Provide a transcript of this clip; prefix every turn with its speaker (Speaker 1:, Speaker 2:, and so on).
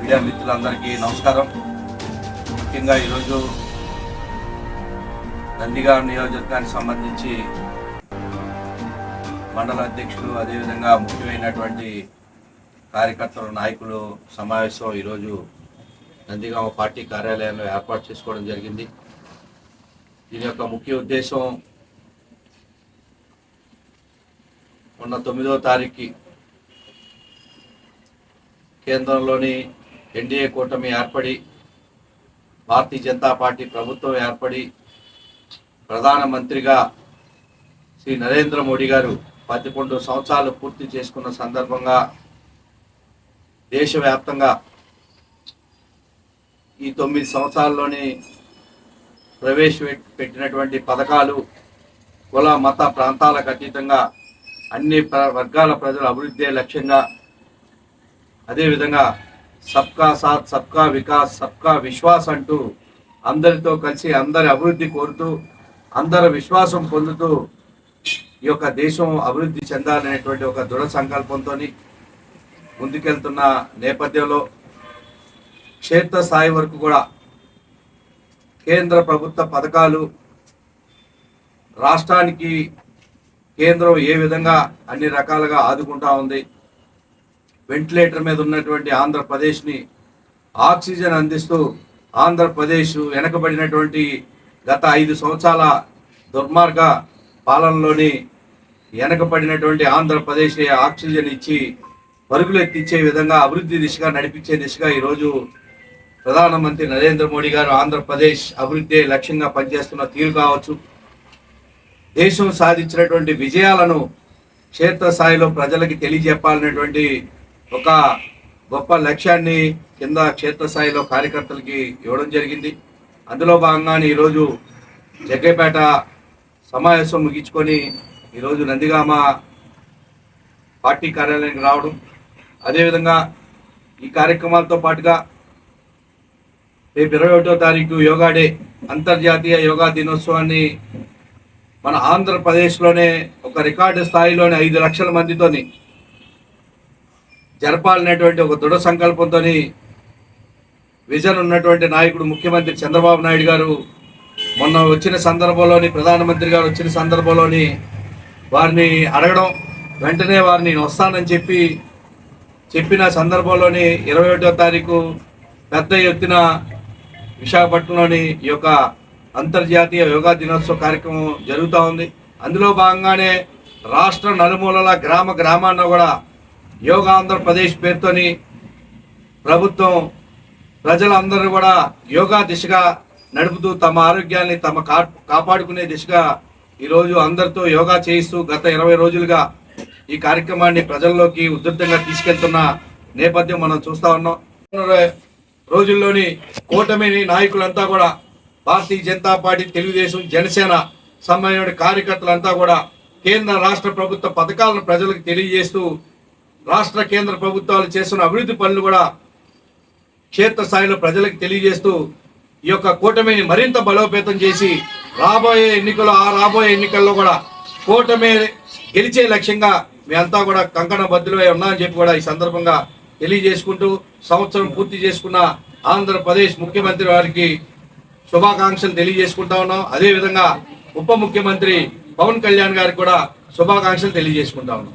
Speaker 1: Media మిత్రులందరికీ నమస్కారం. ముఖ్యంగా ఈరోజు నందిగాం నియోజకవర్గానికి సంబంధించి మండల అధ్యక్షులు అదేవిధంగా ముఖ్యమైనటువంటి కార్యకర్తలు నాయకులు సమావేశం ఈరోజు నందిగామ పార్టీ కార్యాలయంలో ఏర్పాటు చేసుకోవడం జరిగింది. దీని యొక్క ముఖ్య ఉద్దేశం మొన్న తొమ్మిదవ తారీఖుకి కేంద్రంలోని ఎన్డీఏ కూటమి ఏర్పడి భారతీయ జనతా పార్టీ ప్రభుత్వం ఏర్పడి ప్రధానమంత్రిగా శ్రీ నరేంద్ర మోడీ గారు పదకొండు సంవత్సరాలు పూర్తి చేసుకున్న సందర్భంగా దేశవ్యాప్తంగా ఈ తొమ్మిది సంవత్సరాల్లోనే ప్రవేశపెట్టినటువంటి పథకాలు కుల మత ప్రాంతాలకు అతీతంగా అన్ని వర్గాల ప్రజల అభివృద్ధి లక్ష్యంగా అదేవిధంగా సబ్కా సాత్ సబ్కా వికాస్ సబ్కా విశ్వాస్ అంటూ అందరితో కలిసి అందరి అభివృద్ధి కోరుతూ అందరి విశ్వాసం పొందుతూ ఈ యొక్క దేశం అభివృద్ధి చెందాలనేటువంటి ఒక దృఢ సంకల్పంతో ముందుకెళ్తున్న నేపథ్యంలో క్షేత్రస్థాయి వరకు కూడా కేంద్ర ప్రభుత్వ పథకాలు రాష్ట్రానికి కేంద్రం ఏ విధంగా అన్ని రకాలుగా ఆదుకుంటా ఉంది వెంటిలేటర్ మీద ఉన్నటువంటి ఆంధ్రప్రదేశ్ని ఆక్సిజన్ అందిస్తూ ఆంధ్రప్రదేశ్ వెనకబడినటువంటి గత ఐదు సంవత్సరాల దుర్మార్గ పాలనలోని వెనకబడినటువంటి ఆంధ్రప్రదేశ్ ఆక్సిజన్ ఇచ్చి పరుగులు ఎత్తిచ్చే విధంగా అభివృద్ధి దిశగా నడిపించే దిశగా ఈరోజు ప్రధానమంత్రి నరేంద్ర మోడీ గారు ఆంధ్రప్రదేశ్ అభివృద్ధి లక్ష్యంగా పనిచేస్తున్న తీరు కావచ్చు. దేశం సాధించినటువంటి విజయాలను క్షేత్రస్థాయిలో ప్రజలకి తెలియజెప్పాలనేటువంటి ఒక గొప్ప లక్ష్యాన్ని కింద క్షేత్రస్థాయిలో కార్యకర్తలకి ఇవ్వడం జరిగింది. అందులో భాగంగానే ఈరోజు జగ్గైపేట సమావేశం ముగించుకొని ఈరోజు నందిగామ పార్టీ కార్యాలయానికి రావడం. అదేవిధంగా ఈ కార్యక్రమాలతో పాటుగా రేపు ఇరవై ఒకటో తారీఖు యోగా డే అంతర్జాతీయ యోగా దినోత్సవాన్ని మన ఆంధ్రప్రదేశ్లోనే ఒక రికార్డు స్థాయిలోనే ఐదు లక్షల మందితోని జరపాలనేటువంటి ఒక దృఢ సంకల్పంతో విజన్ ఉన్నటువంటి నాయకుడు ముఖ్యమంత్రి చంద్రబాబు నాయుడు గారు మొన్న వచ్చిన సందర్భంలోని ప్రధానమంత్రి గారు వచ్చిన సందర్భంలోని వారిని అడగడం వెంటనే వారిని నేను వస్తానని చెప్పి చెప్పిన సందర్భంలోని ఇరవై ఒకటో తారీఖు పెద్ద ఎత్తున విశాఖపట్నంలోని ఈ యొక్క అంతర్జాతీయ యోగా దినోత్సవ కార్యక్రమం జరుగుతూ ఉంది. అందులో భాగంగానే రాష్ట్ర నలుమూలల గ్రామ గ్రామాల్లో కూడా యోగా ఆంధ్రప్రదేశ్ పేరుతోని ప్రభుత్వం ప్రజలందరూ కూడా యోగా దిశగా నడుపుతూ తమ ఆరోగ్యాన్ని తమ కా- కాపాడుకునే దిశగా ఈరోజు అందరితో యోగా చేయిస్తూ గత ఇరవై రోజులుగా ఈ కార్యక్రమాన్ని ప్రజల్లోకి ఉధృతంగా తీసుకెళ్తున్న నేపథ్యం మనం చూస్తా ఉన్నాం. రోజుల్లోని కూటమిని నాయకులంతా కూడా భారతీయ జనతా పార్టీ తెలుగుదేశం జనసేన సంబంధించిన కార్యకర్తలంతా కూడా కేంద్ర రాష్ట్ర ప్రభుత్వ పథకాలను ప్రజలకు తెలియజేస్తూ రాష్ట్ర కేంద్ర ప్రభుత్వాలు చేస్తున్న అభివృద్ధి పనులు కూడా క్షేత్రస్థాయిలో ప్రజలకు తెలియజేస్తూ ఈ యొక్క కూటమిని మరింత బలోపేతం చేసి రాబోయే ఎన్నికలు ఆ రాబోయే ఎన్నికల్లో కూడా కూటమి గెలిచే లక్ష్యంగా మేమంతా కూడా కంకణ బద్దులై ఉన్నామని చెప్పి కూడా ఈ సందర్భంగా తెలియజేసుకుంటూ సంవత్సరం పూర్తి చేసుకున్న ఆంధ్రప్రదేశ్ ముఖ్యమంత్రి వారికి శుభాకాంక్షలు తెలియజేసుకుంటా ఉన్నాం. అదేవిధంగా ఉప ముఖ్యమంత్రి పవన్ కళ్యాణ్ గారికి కూడా శుభాకాంక్షలు తెలియజేసుకుంటా ఉన్నాం.